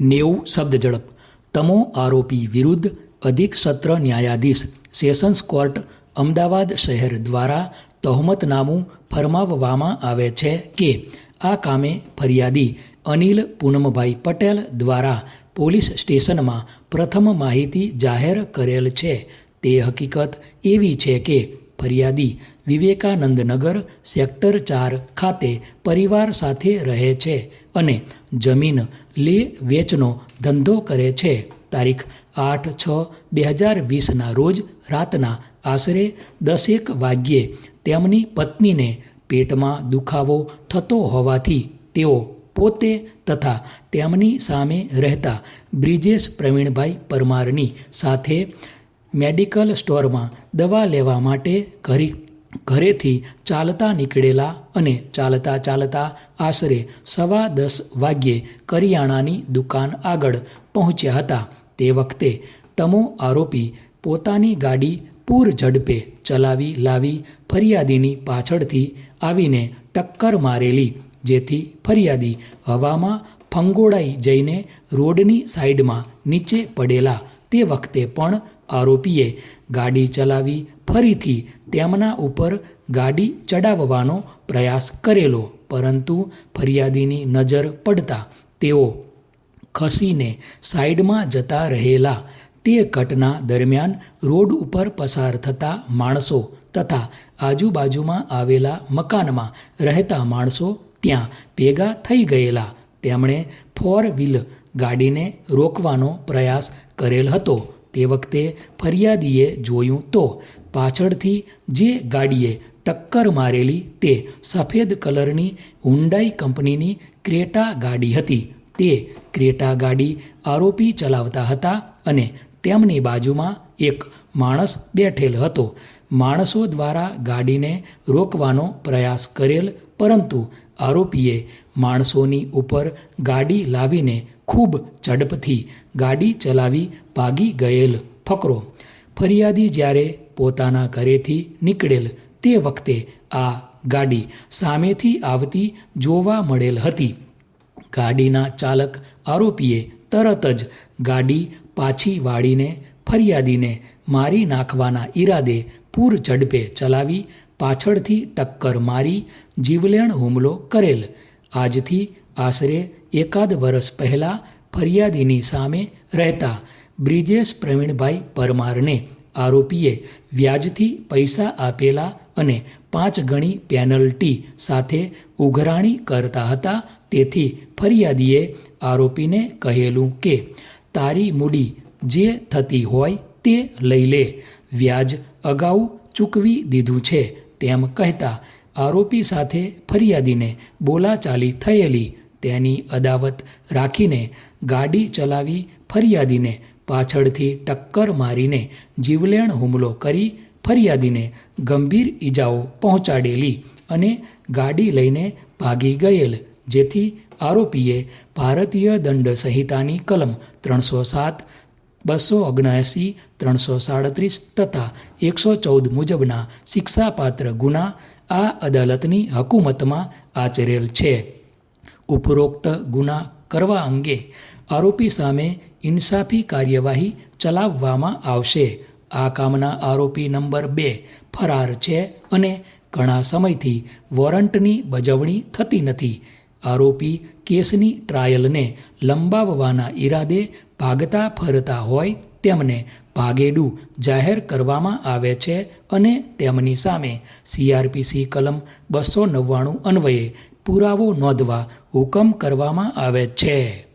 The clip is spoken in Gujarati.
નેવું શબ્દ ઝડપ. તમો આરોપી વિરુદ્ધ અધિક સત્ર ન્યાયાધીશ, સેશન્સ કોર્ટ, અમદાવાદ શહેર દ્વારા તહોમતનામું ફરમાવવામાં આવે છે કે, આ કામે ફરિયાદી અનિલ પૂનમભાઈ પટેલ દ્વારા પોલીસ સ્ટેશનમાં પ્રથમ માહિતી જાહેર કરેલ છે. તે હકીકત એવી છે કે ફરિયાદી વિવેકાનંદનગર સેક્ટર ચાર ખાતે પરિવાર સાથે રહે છે અને જમીન લે વેચનો ધંધો કરે છે. તારીખ આઠ છ બે હજાર વીસના રોજ રાતના આશરે દસેક વાગ્યે તેમની પત્નીને પેટમાં દુખાવો થતો હોવાથી તેઓ પોતે તથા તેમની સામે રહેતા બ્રિજેશ પ્રવીણભાઈ પરમારની સાથે મેડિકલ સ્ટોરમાં દવા લેવા માટે ઘરી ઘરેથી ચાલતા નીકળેલા અને ચાલતા ચાલતા આશરે સવા દસ વાગ્યે કરિયાણાની દુકાન આગળ પહોંચ્યા હતા. તે વખતે તમો આરોપી પોતાની ગાડી પૂર ઝડપે ચલાવી લાવી ફરિયાદીની પાછળથી આવીને ટક્કર મારેલી, જેથી ફરિયાદી હવામાં ફંગોળાઈ જઈને રોડની સાઈડમાં નીચે પડેલા તે વખતે પણ આરોપીએ ગાડી ચલાવી ફરીથી તેમના ઉપર ગાડી ચડાવવાનો પ્રયાસ કરેલો, પરંતુ ફરિયાદીની નજર પડતા તેઓ ખસીને સાઈડમાં જતા રહેલા તે ઘટના દરમિયાન રોડ ઉપર પસાર થતા માણસો તથા આજુબાજુમાં આવેલા મકાનમાં રહેતા માણસો ત્યાં ભેગા થઈ ગયેલા. તેમણે ફોર વ્હીલ ગાડીને રોકવાનો પ્રયાસ કરેલ હતો. તે વખતે ફરિયાદીએ જોયું તો, પાછળથી જે ગાડીએ ટક્કર મારેલી તે સફેદ કલરની હુન્ડાઈ કંપનીની ક્રેટા ગાડી હતી. તે ક્રેટા ગાડી આરોપી ચલાવતા હતા અને તેમની બાજુમાં એક માણસ બેઠેલ હતો. માણસો દ્વારા ગાડીને રોકવાનો પ્રયાસ કરેલ, પરંતુ આરોપીએ માણસોની ઉપર ગાડી લાવીને ખૂબ ઝડપથી ગાડી ચલાવી ભાગી ગયેલ ફકરો. ફરિયાદી જ્યારે પોતાના ઘરેથી નીકળેલ તે વખતે આ ગાડી સામેથી આવતી જોવા મળેલ હતી. ગાડીના ચાલક આરોપીએ તરત જ ગાડી પાછી વાળીને ફરિયાદીને મારી નાખવાના ઈરાદે પૂર ઝડપે ચલાવી પાછળથી ટક્કર મારી જીવલેણ હુમલો કરેલ. આજથી આશરે એકાદ વર્ષ પહેલાં ફરિયાદીની સામે રહેતા બ્રિજેશ પ્રવીણભાઈ પરમારને આરોપીએ વ્યાજથી પૈસા આપેલા અને પાંચ ગણી પેનલ્ટી સાથે ઉઘરાણી કરતા હતા. તેથી ફરિયાદીએ આરોપીને કહેલું કે, તારી મૂડી જે થતી હોય તે લઈ લે. વ્યાજ અગાઉ ચૂકવી દીધું છે. તેમ કહેતા આરોપી સાથે ફરિયાદીને બોલાચાલી થયેલી. તેની અદાવત રાખીને ગાડી ચલાવી ફરિયાદીને પાછળથી ટક્કર મારીને જીવલેણ હુમલો કરી ફરિયાદીને ગંભીર ઈજાઓ પહોંચાડેલી અને ગાડી લઈને ભાગી ગયેલ, જેથી આરોપીએ ભારતીય દંડ સંહિતાની કલમ ત્રણસો સાત, બસો ઓગણએંસી ત્રણસો સાડત્રીસ તથા એકસો ચૌદ મુજબના શિક્ષાપાત્ર ગુના આ અદાલતની હકુમતમાં આચરેલ છે. ઉપરોક્ત ગુના કરવા અંગે આરોપી સામે ઇન્સાફી કાર્યવાહી ચલાવવામાં આવશે. આ કામના આરોપી નંબર બે ફરાર છે અને ઘણા સમયથી વોરંટની બજવણી થતી નથી. આરોપી કેસની ટ્રાયલને લંબાવવાના ઈરાદે ભાગતા ફરતા હોય તેમને ભાગેડું જાહેર કરવામાં આવે છે અને તેમની સામે સીઆરપીસી કલમ બસો નવ્વાણું અન્વયે પુરાવો નોંધવા હુકમ કરવામાં આવે છે.